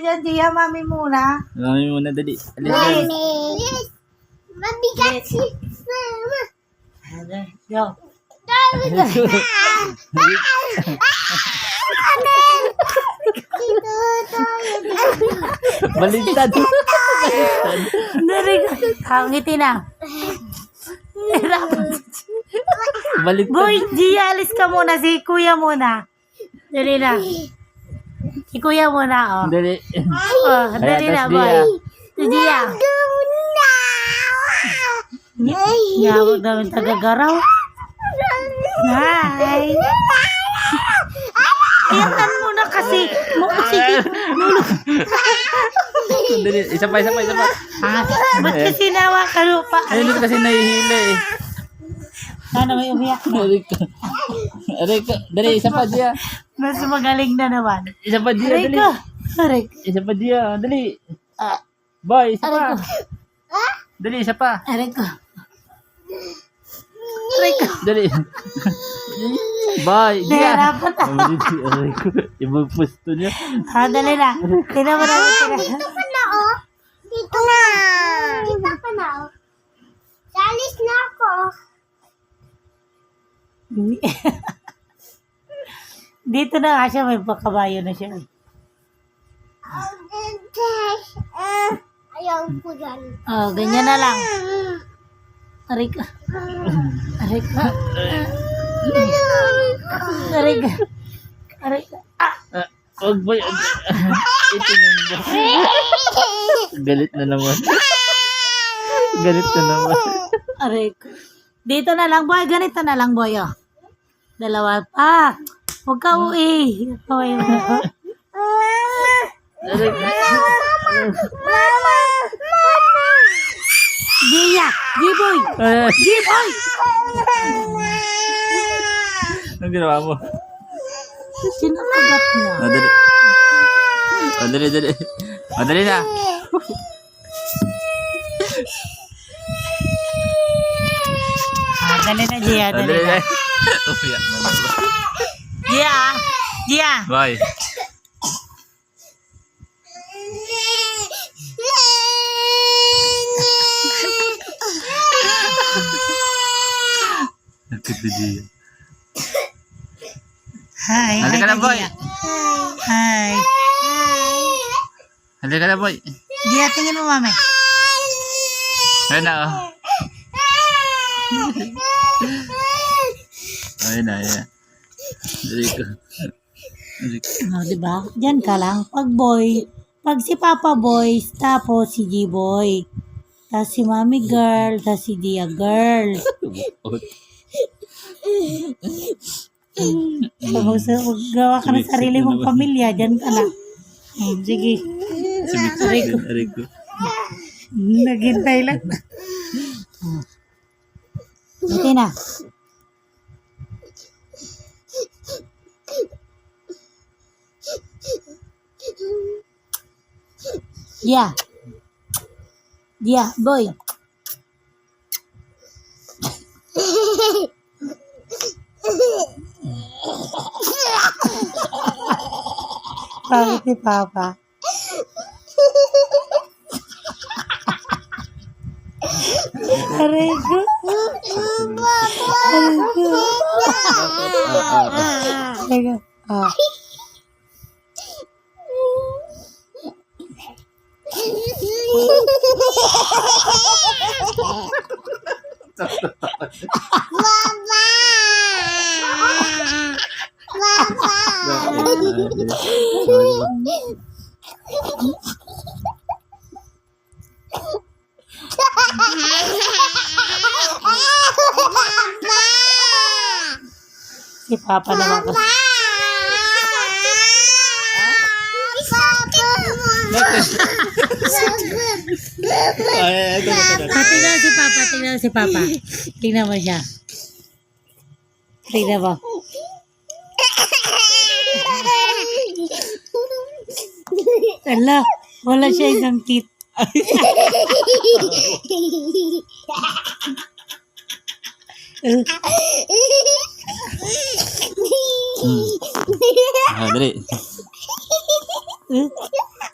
dyan, Gia. Mami muna. Mami muna, dali. Dali, dali. Yes. Mabigat si mama. Okay, Go. Dito tayo. Baliktad. Dari ka. Ah, ngiti na. Baliktad. Boy, Gia, alis ka muna. Si Kuya muna. Dali na. Si Kuya muna, oh. Dali. Oh, dali na, boy. Si Gia. Yawag namin tagagaraw. Hi. Iyan mo na kasi. Mo, sige. Dali. Isa pa, isa pa, isa pa. Ah, ba't kasi nawa ka lupa? Ayun kasi nahihila eh. Ano may umiyak na? Aray ko. Dali, isa pa, Gia. Mas magaling na naman. Isa pa, Aray dali. ko. Aray ko. Isa pa, Gia. Dali. Ah, Boy, isa Aray pa. ko. Dali, isa pa. Aray ko. Aray ko. Dali. Boy, Gia. Nahirapan na. Aray ko. Ibang pusto niya. Ah, dali na. Tingnan mo na. tingnan. Dito pa na, oh. Dito na. Dito pa na, oh. Salis na ako. Dito na nga siya. May pakabayo na siya. Ayaw ko dyan. Oh, ganyan na lang. Aray ko. Aray ko. Aray ko. Aray ko. Ah! Ah, Wag boy. Ito nung Galit na naman. Galit na naman. Aray ko. Dito na lang, boy. Ganito na lang, boy, oh. Dalawa pa. Huwag ka uwi. Okay. Mama! Mama! Gia! G-boy! Ay, G-boy! Anong ginawa mo? Sinakagat na. Oh, dali. Oh, dali, dali. Dali na. Ah, dali na, Gia. Dali na. na. Umiyak na naman. Gia! Gia! Bye. Nagkatidi. Hi. Halika hi, na, boy. Gia. Hi. Halika na, boy. Gia, tingin mo, mami. Ayun na, oh. Ayun na, ayun na. Oh, di ba? Diyan ka lang. Pag boy, pag si Papa Boy, tapos si G-Boy. Tapos si Mami Girl, tapos si Dia Girl. Pag so, gawa ka ng sarili mong pamilya, diyan ka lang. Hmm, sige. Ko. Aray ko. Naghintay lang. Buti na. Yeah. Yeah, boy. Bakit ni Papa? Aray ko. Aray Ah. Baba! Baba! Si Papa naman kasi. Ay, ito, ito, ito. Tingnan si Papa, tingnan si Papa. Tingnan mo siya. Tingnan mo. Ala, wala siya isang tit. Ah, dali. Eh,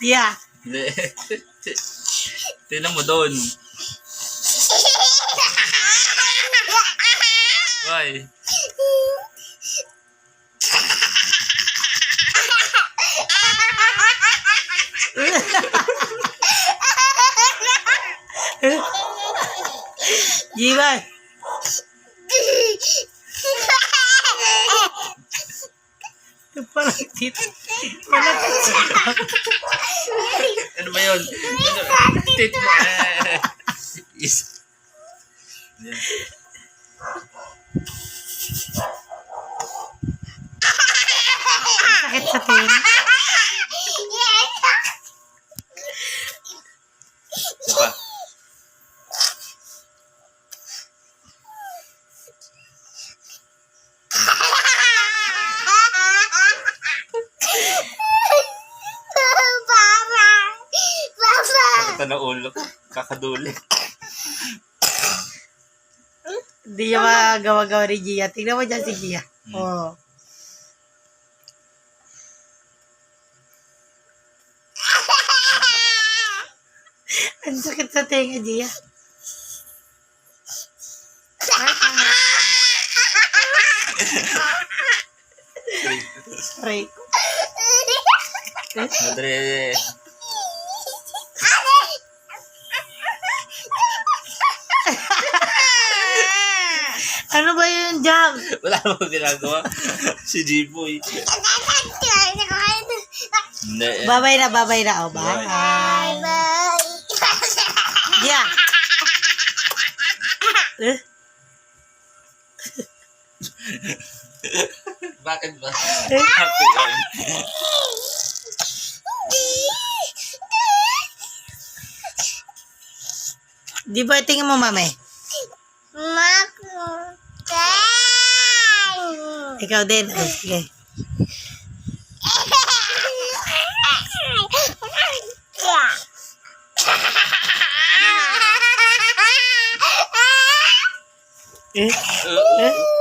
Gia, Hindi. Tingnan mo doon. Why? Gia, parang dito. Parang Ano ba yun? Ano? Tit mo. Eh. Is. Sakit sa tingin. Sakit na ulo. Kakaduli. Hindi niya magawa-gawa ni Gia. Tingnan mo dyan si Gia. Oh. Ang sakit sa tenga, Gia. Aray ko. Madre. Ano ba yun, Jam? Wala mo ginagawa. Si G-Boy. Hindi. Babay na, babay na. Oh, bye. Gia. Eh? Bakit ba? Eh? Happy yun. Di ba tingin mo, mami? Ikaw din. Oh, sige. Eh? Eh?